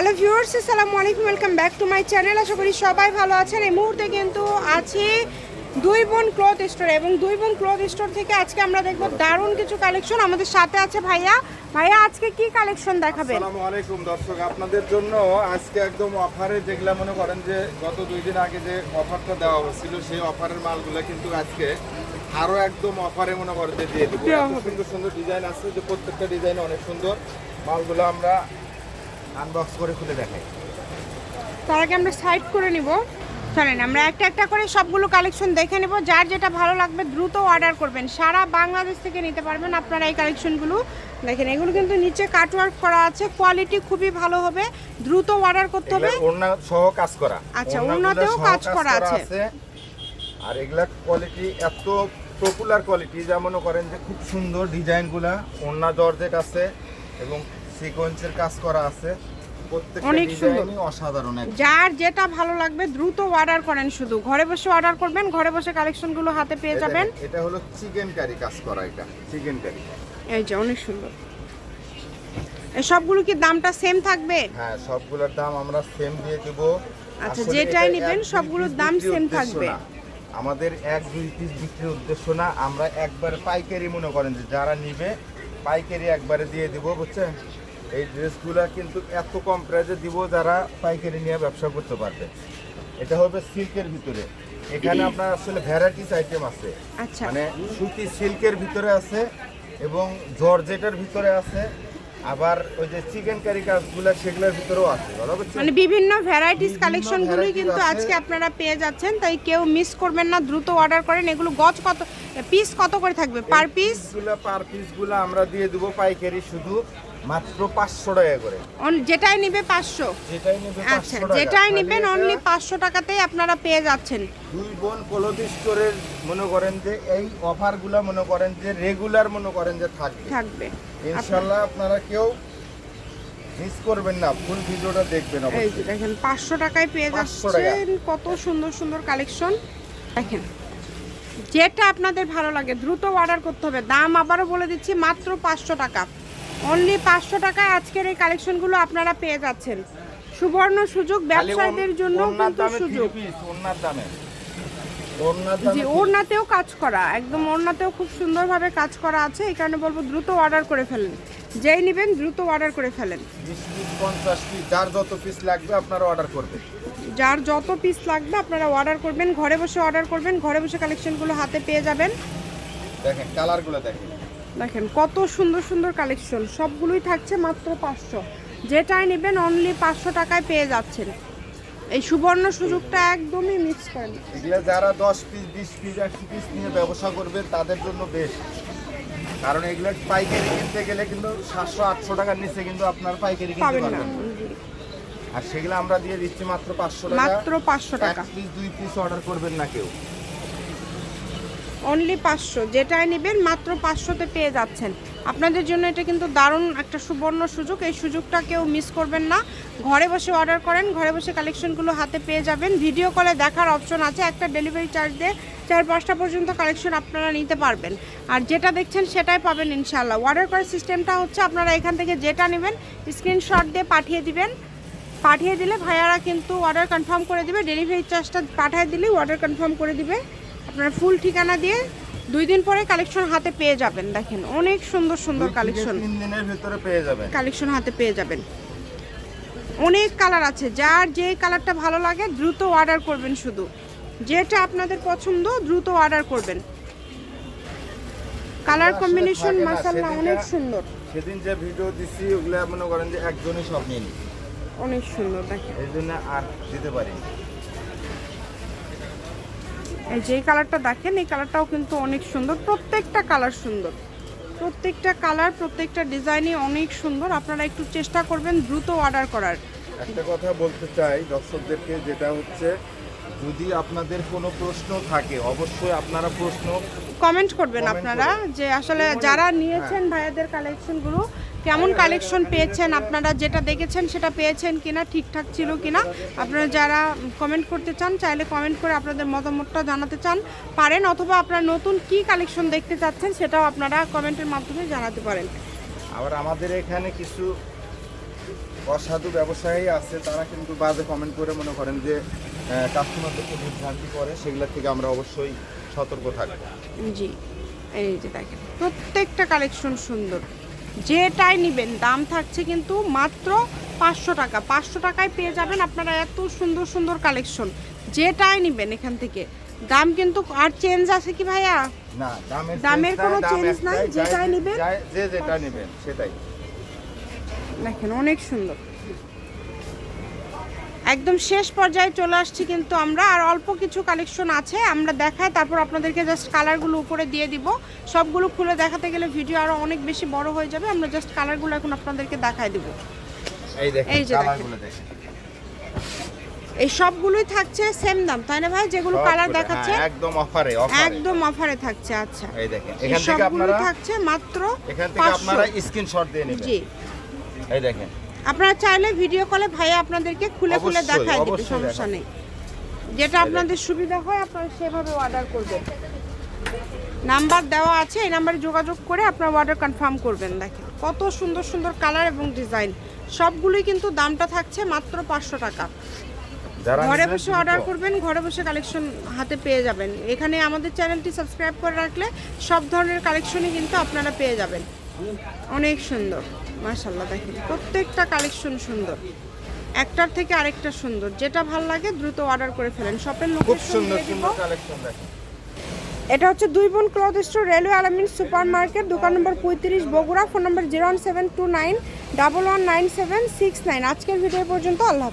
Hello viewers আসসালামু আলাইকুম welcome back to my channel আশা করি সবাই ভালো আছেন। এই মুহূর্তে কিন্তু আছি দুই বোন ক্লথ স্টোর এবং দুই বোন ক্লথ স্টোর থেকে আজকে আমরা দেখব দারুণ কিছু কালেকশন আমাদের সাথে আছে ভাইয়া। ভাইয়া আজকে কি কালেকশন দেখাবেন? আসসালামু আলাইকুম দর্শক। আপনাদের জন্য আজকে একদম অফারে যেগুলা মনে করেন যে গত দুই দিন আগে যে অফারটা দেওয়া হয়েছিল সেই অফারের মালগুলো কিন্তু আজকে আরও একদম অফারে মনে করেন যে দিয়ে দেবো। এত সুন্দর সুন্দর ডিজাইন আছে যে প্রত্যেকটা ডিজাইন অনেক সুন্দর। মালগুলো আমরা আনবক্স করে খুলে দেখাই। তার আগে আমরা সাইড করে নিব। চলেন আমরা একটা একটা করে সবগুলো কালেকশন দেখে নেব। যার যেটা ভালো লাগবে দ্রুত অর্ডার করবেন। সারা বাংলাদেশ থেকে নিতে পারবেন আপনারা এই কালেকশনগুলো দেখেন এগুলো কিন্তু নিচে কাটওয়ার্ক করা আছে। কোয়ালিটি খুবই ভালো হবে। দ্রুত অর্ডার করতে হবে। ওড়না সহ কাজ করা। আচ্ছা, ওড়নাতেও কাজ করা আছে। আর এগুলা কোয়ালিটি এত পপুলার কোয়ালিটি যা মনে করেন যে খুব সুন্দর ডিজাইনগুলা ওড়না জর্জেট আছে এবং সিকোয়েন্সের কাজ করা আছে। অনেক সুন্দর। অসাধারণ যার যেটা ভালো লাগবে দ্রুত অর্ডার করেন শুধু। ঘরে বসে অর্ডার করবেন ঘরে বসে কালেকশনগুলো হাতে পেয়ে যাবেন। এটা হলো চিকেন কারি কাজ করা এটা চিকেন কারি এই যে অনেক সুন্দর। এই সবগুলো কি দামটা সেম থাকবে? হ্যাঁ সবগুলোর দাম আমরা সেম দিয়ে দেব। আচ্ছা, যেটাই নিবেন সবগুলোর দাম same থাকবে। আমাদের এক দুই পিস বিক্রির উদ্দেশ্য না আমরা একবার পাইকারি মনে করেন যে যারা নিবে পাইকারি একবারে দিয়ে দিব বুঝছেন? এই ড্রেসগুলো কিন্তু এত কম প্রাইসে দিব যারা পাইকারি নিয়ে ব্যবসা করতে পারবে। এটা হবে সিল্কের ভিতরে। এখানে আপনার আসলে ভ্যারাইটিস আইটেম আছে। আচ্ছা। মানে সুতি সিল্কের ভিতরে আছে এবং জর্জেটের ভিতরে আছে। আবার ওই যে চিকেন কারি কাজগুলো সেগুলোর ভিতরেও আছে মানে বিভিন্ন ভ্যারাইটিস কালেকশনগুলোই কিন্তু আজকে আপনারা পেয়ে যাচ্ছেন তাই কেউ মিস করবেন না দ্রুত অর্ডার করেন। এগুলো গজ কত পিস কত করে থাকবে? পার পিস পিসগুলো পার পিসগুলো আমরা দিয়ে দেবো পাইকারি শুধু। মাত্র পাঁচশো টাকা করে। যেটাই নিবে পাঁচশো। যেটাই নেবে আচ্ছা 500 টাকা। যেটাই নিবেন অনলি পাঁচশো টাকাতেই আপনারা পেয়ে যাচ্ছেন। দুই বোন ক্লোথ স্টোরের মনে করেন যে এই অফারগুলো মনে করেন যে রেগুলার মনে করেন যে থাকবে। থাকবে। ইনশাল্লাহ আপনারা কেউ মিস করবেন না। ফুল ভিডিওটা দেখবেন এই অবশ্যই। দেখেন পাঁচশো টাকায় পেয়ে যাচ্ছেন। কত সুন্দর সুন্দর কালেকশন দেখেন যেটা আপনাদের ভালো লাগে দ্রুত অর্ডার করতে হবে। দাম আবারও বলে দিচ্ছি মাত্র পাঁচশো টাকা। অনলি পাঁচশো টাকায় আজকের এই কালেকশনগুলো আপনারা পেয়ে যাচ্ছেন। সুবর্ণ সুযোগ ব্যবসায়ীদের জন্য কিন্তু সুযোগ। জি ওড়নাতেও কাজ করা একদম ওড়নাতেও খুব সুন্দরভাবে কাজ করা আছে। এই কারণে বলব দ্রুত অর্ডার করে ফেলেন। যেই নেবেন দ্রুত অর্ডার করে ফেলেন। যার যত পিস লাগবে আপনারা অর্ডার করবেন। যার যত পিস লাগবে আপনারা অর্ডার করবেন ঘরে বসে অর্ডার করবেন ঘরে বসে কালেকশনগুলো হাতে পেয়ে যাবেন। দেখেন কালারগুলো দেখেন। দেখেন কত সুন্দর সুন্দর কালেকশন সবগুলোই থাকছে মাত্র পাঁচশো। যেটাই নেবেন অনলি পাঁচশো টাকায় পেয়ে যাচ্ছেন। এই সুবর্ণ সুযোগটা একদমই মিস করেন। এগুলো যারা দশ পিস বিশ পিস একশো পিস নিয়ে ব্যবসা করবে তাদের জন্য বেস্ট কারণ এগুলো পাইকারি কিনতে গেলে কিন্তু সাতশো আটশো টাকার নিচে কিন্তু আপনার পাইকারি কিনতে পাবেন না। পারবেন। আর সেগুলো আমরা দিয়ে দিচ্ছি মাত্র পাঁচশো টাকা। মাত্র পাঁচশো টাকা। পিস দুই পিস অর্ডার করবেন না কেউ। অনলি পাঁচশো। যেটাই নেবেন মাত্র পাঁচশোতে পেয়ে যাচ্ছেন। আপনাদের জন্য এটা কিন্তু দারুণ একটা সুবর্ণ সুযোগ। এই সুযোগটা কেউ মিস করবেন না। ঘরে বসে অর্ডার করেন, ঘরে বসে কালেকশনগুলো হাতে পেয়ে যাবেন। ভিডিও কলে দেখার অপশন আছে, একটা ডেলিভারি চার্জ দিয়ে চার পাঁচটা পর্যন্ত কালেকশন আপনারা নিতে পারবেন। আর যেটা দেখছেন সেটাই পাবেন ইনশাল্লাহ অর্ডার করার সিস্টেমটা হচ্ছে আপনারা এখান থেকে যেটা নেবেন স্ক্রিনশট দিয়ে পাঠিয়ে দিবেন। পাঠিয়ে দিলে ভাইয়ারা কিন্তু অর্ডার কনফার্ম করে দিবে। ডেলিভারি চার্জটা পাঠিয়ে দিলেই অর্ডার কনফার্ম করে দিবে। আপনার ফুল ঠিকানা দিয়ে দুই দিন পরে কালেকশন হাতে পেয়ে যাবেন দেখেন। অনেক সুন্দর সুন্দর কালেকশন। তিন দিনের ভিতরে পেয়ে যাবেন। কালেকশন হাতে পেয়ে যাবেন। অনেক কালার আছে। যার যে কালারটা ভালো লাগে দ্রুত অর্ডার করবেন শুধু। যেটা আপনাদের পছন্দ দ্রুত অর্ডার করবেন। কালার কম্বিনেশন মাসাল্লাহ অনেক সুন্দর। সেদিন যে ভিডিও দিচ্ছি ওগুলো মনে করেন যে একজনই সব নিয়ে অনেক সুন্দর দেখেন। এই জন্য আর দিতে পারিনি। এই যে এই কালারটা দেখেন এই কালারটাও কিন্তু অনেক সুন্দর। প্রত্যেকটা কালার সুন্দর। প্রত্যেকটা কালার প্রত্যেকটা ডিজাইনই অনেক সুন্দর। আপনারা একটু চেষ্টা করবেন দ্রুত অর্ডার করার। একটা কথা বলতে চাই দর্শকদেরকে যেটা হচ্ছে যদি আপনাদের কোনো প্রশ্ন থাকে অবশ্যই আপনারা প্রশ্ন কমেন্ট করবেন আপনারা যে আসলে যারা নিয়েছেন ভাইয়াদের কালেকশনগুলো কেমন কালেকশন পেয়েছেন? আপনারা যেটা দেখেছেন সেটা পেয়েছেন কিনা ঠিকঠাক ছিল কিনা? আপনারা যারা কমেন্ট করতে চান চাইলে কমেন্ট করে আপনাদের মতামতটা জানাতে চান। পারেন অথবা আপনারা নতুন কি কালেকশন দেখতে চাচ্ছেন সেটাও আপনারা কমেন্টের মাধ্যমে জানাতে পারেন। আবার আমাদের এখানে কিছু অসাধু ব্যবসায়ী আছে তারা কিন্তু বাজে কমেন্ট করে মনে করেন যে কাস্টমারদেরকে বিভ্রান্তি করে সেগুলো থেকে আমরা অবশ্যই সতর্ক থাকব। জি এই যে দেখেন প্রত্যেকটা কালেকশন সুন্দর। যেটাই নেবেন দাম থাকছে কিন্তু মাত্র পাঁচশো টাকা। পাঁচশো টাকায় পেয়ে যাবেন আপনারা এত সুন্দর সুন্দর কালেকশন যেটাই নেবেন এখান থেকে। দাম কিন্তু আর চেঞ্জ আছে কি ভাইয়া? দামের কোনো চেঞ্জ নাই, যেটাই নিবেন। যে যেটা নেবেন সেটাই। দেখেন অনেক সুন্দর। একদম শেষ পর্যায়ে চলে আসছি কিন্তু আমরা আর অল্প কিছু কালেকশন আছে আমরা দেখাই তারপর আপনাদেরকে জাস্ট কালারগুলো উপরে দিয়ে দিব। সবগুলো খুলে দেখাতে গেলে ভিডিও আরও অনেক বেশি বড় হয়ে যাবে আমরা জাস্ট কালারগুলো এখন আপনাদেরকে দেখাই দিব। এই যে এই সবগুলোই থাকছে সেম দাম তাই না ভাই? যেগুলো কালার দেখাচ্ছে হ্যাঁ, একদম অফারে অফারে একদম অফারে থাকছে আচ্ছা। এই দেখেন এখান থেকে আপনারা থাকছে মাত্র এখান থেকে 500 আপনারা স্ক্রিনশট দিয়ে নেবেন। জি। এই দেখেন আপনারা চাইলে ভিডিও কলে ভাইয়া আপনাদেরকে খুলে খুলে দেখাই দিবে সমস্যা নেই। যেটা আপনাদের সুবিধা হয় আপনারা সেভাবে অর্ডার করবেন। নাম্বার দেওয়া আছে এই নাম্বারে যোগাযোগ করে আপনার অর্ডার কনফার্ম করবেন দেখেন। কত সুন্দর সুন্দর কালার এবং ডিজাইন সবগুলোই কিন্তু দামটা থাকছে মাত্র পাঁচশো টাকা। ঘরে বসে অর্ডার করবেন ঘরে বসে কালেকশন হাতে পেয়ে যাবেন। এখানে আমাদের চ্যানেলটি সাবস্ক্রাইব করে রাখলে সব ধরনের কালেকশনই কিন্তু আপনারা পেয়ে যাবেন। অনেক সুন্দর। মাশাল্লাহ দেখেন প্রত্যেকটা কালেকশন সুন্দর। একটার থেকে আরেকটা সুন্দর। যেটা ভালো লাগে দ্রুত অর্ডার করে ফেলেন। শপের লোক খুব সুন্দর সুন্দর কালেকশন দেখেন। এটা হচ্ছে দুই বোন cloth store railway Alamin super market দোকান নম্বর পঁয়ত্রিশ Bogura phone number zero one seven two nine double one nine seven six nine. আজকের ভিডিও পর্যন্ত আল্লাহ